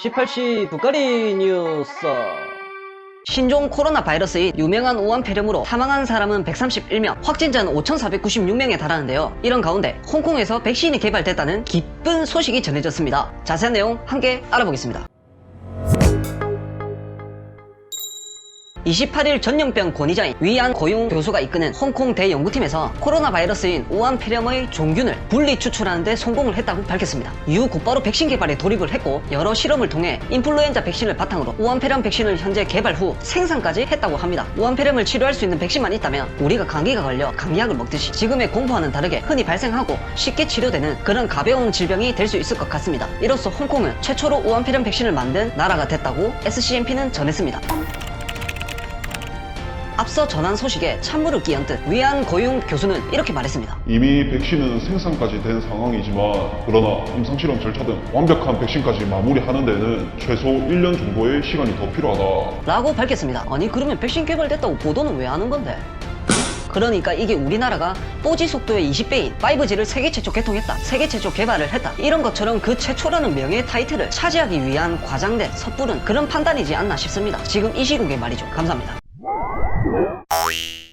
18시 북거리 뉴스 신종 코로나 바이러스의 유명한 우한 폐렴으로 사망한 사람은 131명, 확진자는 5,496명에 달하는데요. 이런 가운데 홍콩에서 백신이 개발됐다는 기쁜 소식이 전해졌습니다. 자세한 내용 함께 알아보겠습니다. 28일 전염병 권위자인 위안 고용 교수가 이끄는 홍콩 대연구팀에서 코로나 바이러스인 우한 폐렴의 종균을 분리 추출하는 데 성공을 했다고 밝혔습니다. 이후 곧바로 백신 개발에 돌입을 했고 여러 실험을 통해 인플루엔자 백신을 바탕으로 우한 폐렴 백신을 현재 개발 후 생산까지 했다고 합니다. 우한 폐렴을 치료할 수 있는 백신만 있다면 우리가 감기가 걸려 감기약을 먹듯이 지금의 공포와는 다르게 흔히 발생하고 쉽게 치료되는 그런 가벼운 질병이 될 수 있을 것 같습니다. 이로써 홍콩은 최초로 우한 폐렴 백신을 만든 나라가 됐다고 SCMP는 전했습니다. 앞서 전한 소식에 찬물을 끼얹 듯 위안 고용 교수는 이렇게 말했습니다. 이미 백신은 생산까지 된 상황이지만 그러나 임상실험 절차 등 완벽한 백신까지 마무리하는 데는 최소 1년 정도의 시간이 더 필요하다. 라고 밝혔습니다. 아니 그러면 백신 개발됐다고 보도는 왜 하는 건데? 그러니까 이게 우리나라가 4G 속도의 20배인 5G를 세계 최초 개통했다. 세계 최초 개발을 했다. 이런 것처럼 그 최초라는 명예 타이틀을 차지하기 위한 과장된 섣부른 그런 판단이지 않나 싶습니다. 지금 이 시국에 말이죠. 감사합니다. Yeah.